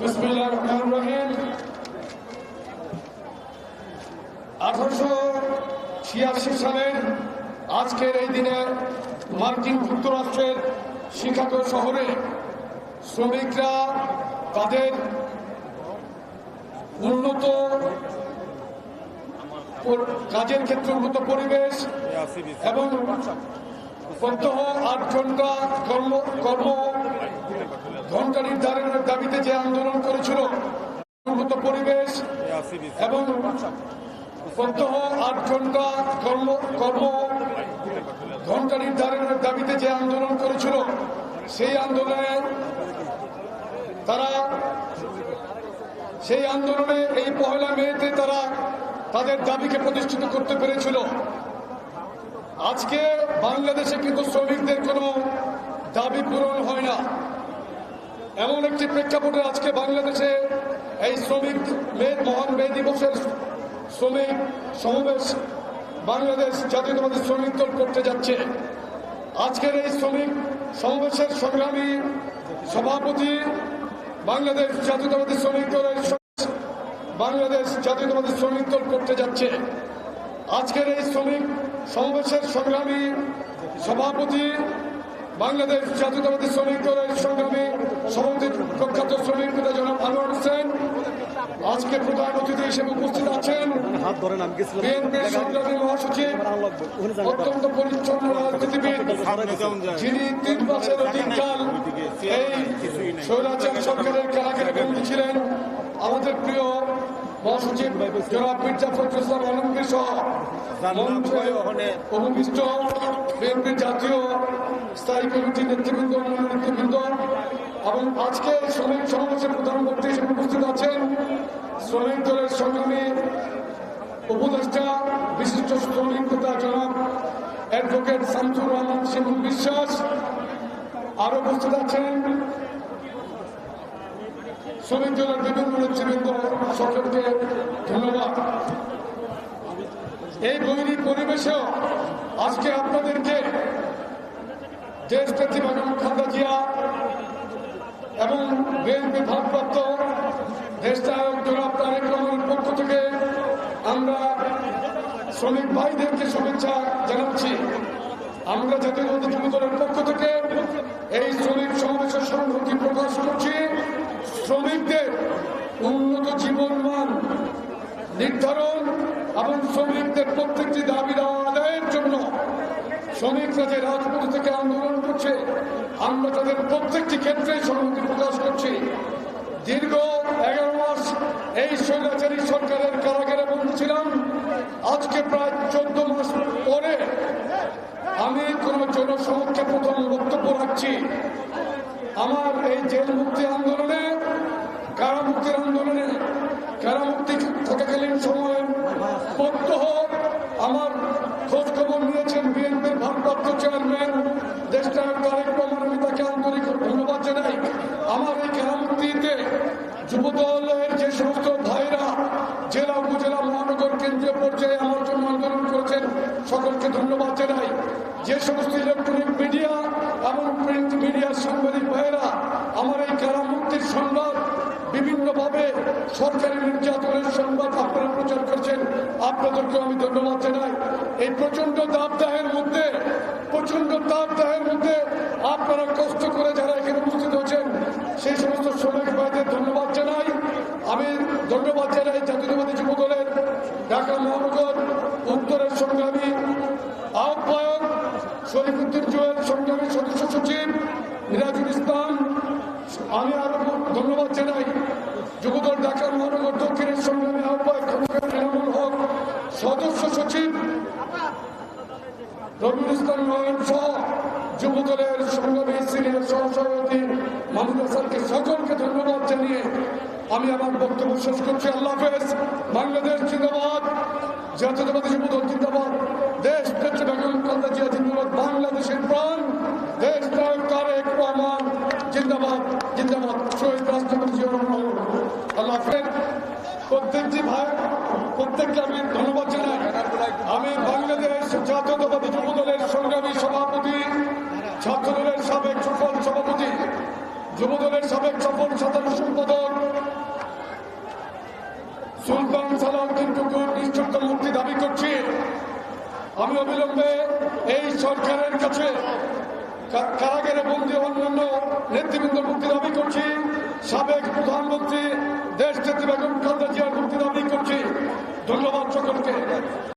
বিসমিল্লাহির রহমানির আঠারোশো ছিয়াশি সালের আজকের এই দিনে মার্কিন যুক্তরাষ্ট্রের শিকাগো শহরে শ্রমিকরা তাদের উন্নত কাজের ক্ষেত্রে উন্নত পরিবেশ এবং প্রত্যহ আট ঘণ্টা কর্ম কর্ম ঘণ্টা নির্ধারণের দাবিতে যে আন্দোলন করেছিল পরিবেশ এবং প্রত্যহ আট ঘণ্টা কর্ম কর্ম ঘণ্টা নির্ধারণের দাবিতে যে আন্দোলন করেছিল, সেই আন্দোলনে তারা, সেই আন্দোলনে এই পহেলা মেয়েতে তারা তাদের দাবিকে প্রতিষ্ঠিত করতে পেরেছিল। আজকে বাংলাদেশে কিন্তু শ্রমিকদের কোনো দাবি পূরণ হয় না। এমন একটি প্রেক্ষাপটে আজকে বাংলাদেশে এই শ্রমিক মে মহান মে দিবসের শ্রমিক সমাবেশ বাংলাদেশ জাতীয়তাবাদী শ্রমিক দল করতে যাচ্ছে। আজকের এই শ্রমিক সমাবেশের সংগ্রামী সভাপতি বাংলাদেশ জাতীয়তাবাদী শ্রমিক দলের বাংলাদেশ জাতীয়তাবাদী শ্রমিক দল করতে যাচ্ছে। আজকের এই শ্রমিক সমাবেশের সংগ্রামী সভাপতি বাংলাদেশ জাতীয়তাবাদী শ্রমিক দলের সংগ্রামী সভাপতি প্রখ্যাত শ্রমিক নেতা জনাব আনোয়ার হোসেন। আজকে প্রধান অতিথি হিসেবে উপস্থিত আছেন বিএনপির সংগ্রামী মহাসচিব অত্যন্ত পরিচ্ছন্ন রাজনীতিবিদ যিনি তিন মাসের অধিককাল এই স্বৈরাচার সরকারের কারাগারে বন্দী ছিলেন। আমাদের প্রিয় মহাসচিব জনাব মির্জা ফখরুল ইসলাম আলমগীর সহ মঞ্চে উপবিষ্ট বিএনপির জাতীয় স্থায়ী কমিটির নেতৃবৃন্দ অন্যান্য নেতৃবৃন্দ এবং আজকে শ্রমিক সমাবেশের প্রধান বক্তা হিসেবে উপস্থিত আছেন শ্রমিক দলের সংগ্রামী উপদেষ্টা বিশিষ্ট শ্রমিক নেতা জনাব অ্যাডভোকেট শামসুর রহমান শিমুল বিশ্বাস। আরও উপস্থিত আছেন শ্রমিক দলের বিভিন্ন সকলকে ধন্যবাদ। এই বৈরী পরিবেশেও আজকে আপনাদেরকে দেশ নেত্রী বেগম খালেদা জিয়া এবং বিএনপি ভারপ্রাপ্ত দেশনায়ক জনাব তারেক রহমানের পক্ষ থেকে আমরা শ্রমিক ভাইদেরকে শুভেচ্ছা জানাচ্ছি। আমরা যুব দলের পক্ষ থেকে এই শ্রমিক সমাবেশের সংহতি প্রকাশ করছি। শ্রমিকদের উন্নত জীবন মান নির্ধারণ এবং শ্রমিকদের প্রত্যেকটি দাবি আদায়ের জন্য শ্রমিকরা যে রাজপথ থেকে আন্দোলন করছে। আমরা তাদের প্রত্যেকটি ক্ষেত্রে সংহতি প্রকাশ করছি। দীর্ঘ এগারো মাস এই স্বৈরাচারী সরকারের কারাগারে বলছিলাম আজকে প্রায় চোদ্দ মাস পরে আমি কোন জনসমক্ষে প্রথম বক্তব্য রাখছি। আমার এই জেল মুক্তি আন্দোলনে কারামুক্তির আন্দোলনে কারামুক্তি থাকাকালীন সময়ে প্রত্যহ আমার খোঁজ খবর নিয়েছেন বিএনপির ভারপ্রাপ্ত চেয়ারম্যান, দেশটার তারেক রহমান আন্তরিক ধন্যবাদ জানাই। আমার এই কারামুক্তিতে যুবদলের যে সমস্ত ভাইরা জেলা উপজেলা মহানগর কেন্দ্রীয় পর্যায়ে আমার জন্য আন্দোলন করেছেন সকলকে ধন্যবাদ জানাই যে সমস্ত ইলেকট্রনিক মিডিয়া এবং প্রিন্ট মিডিয়ার সাংবাদিক ভাইরা আমার এই কারামুক্তির সংবাদ বিভিন্নভাবে সরকারি নির্যাতনের সংবাদ আপনারা প্রচার করছেন আপনাদেরকে আমি ধন্যবাদ জানাই। এই প্রচণ্ড দাবদাহের মধ্যে প্রচণ্ড দাবদাহের মধ্যে আপনারা কষ্ট করে যারা এখানে উপস্থিত হয়েছেন, সেই সমস্ত শ্রমিক ভাইদের ধন্যবাদ জানাই। আমি ধন্যবাদ জানাই জাতীয়তাবাদী যুব দলের ঢাকা মহানগর উত্তরের সংগ্রামী আহ্বায়ক শরীফুদ্দিন জুয়েল সংগ্রামী সদস্য সচিব মিরাজুল ইসলাম আমি আরও ধন্যবাদ জানাই যুবদল ঢাকা মহানগর দক্ষিণের সংগ্রামী আহ্বায়ক খন্দকার এনামুল হক সদস্য সচিব রবিউল ইসলাম নয়ন সহ যুবদলের সংগ্রামী সিনিয়র সহসভাপতি মাহমুদ হাসানকে সকলকে ধন্যবাদ জানিয়ে আমি আমার বক্তব্য শেষ করছি। আল্লাহ হাফেজ। বাংলাদেশ জিন্দাবাদ। জাতীয়তাবাদী যুবদল জিন্দাবাদ দেশ নেত্রী বেগম খালেদা জিয়া জিন্দাবাদ বাংলাদেশের প্রাণ দেশ নায়ক তারেক রহমান জিন্দাবাদ জিন্দাবাদ শহীদ রাষ্ট্রপতি জিয়া রহমান আল্লাহ হাফেজ প্রত্যেকটি ভাই প্রত্যেককে আমি ধন্যবাদ জানাই আমি বাংলাদেশ জাতীয়তাবাদী যুব দলের সংগ্রামী সভাপতি ছাত্রদলের সাবেক সফল সভাপতি যুবদলের সাবেক সফল সাধারণ সম্পাদক সুলতান সালাউদ্দিন টুকুর নিশ্চিত মুক্তি দাবি করছি আমি অবিলম্বে এই সরকারের কাছে কারাগারে বন্দী অন্যান্য নেতৃবৃন্দ মুক্তি দাবি করছি। সাবেক প্রধানমন্ত্রী দেশ নেত্রী বেগম খালেদা জিয়ার মুক্তি দাবি করছি। ধন্যবাদ সকলকে।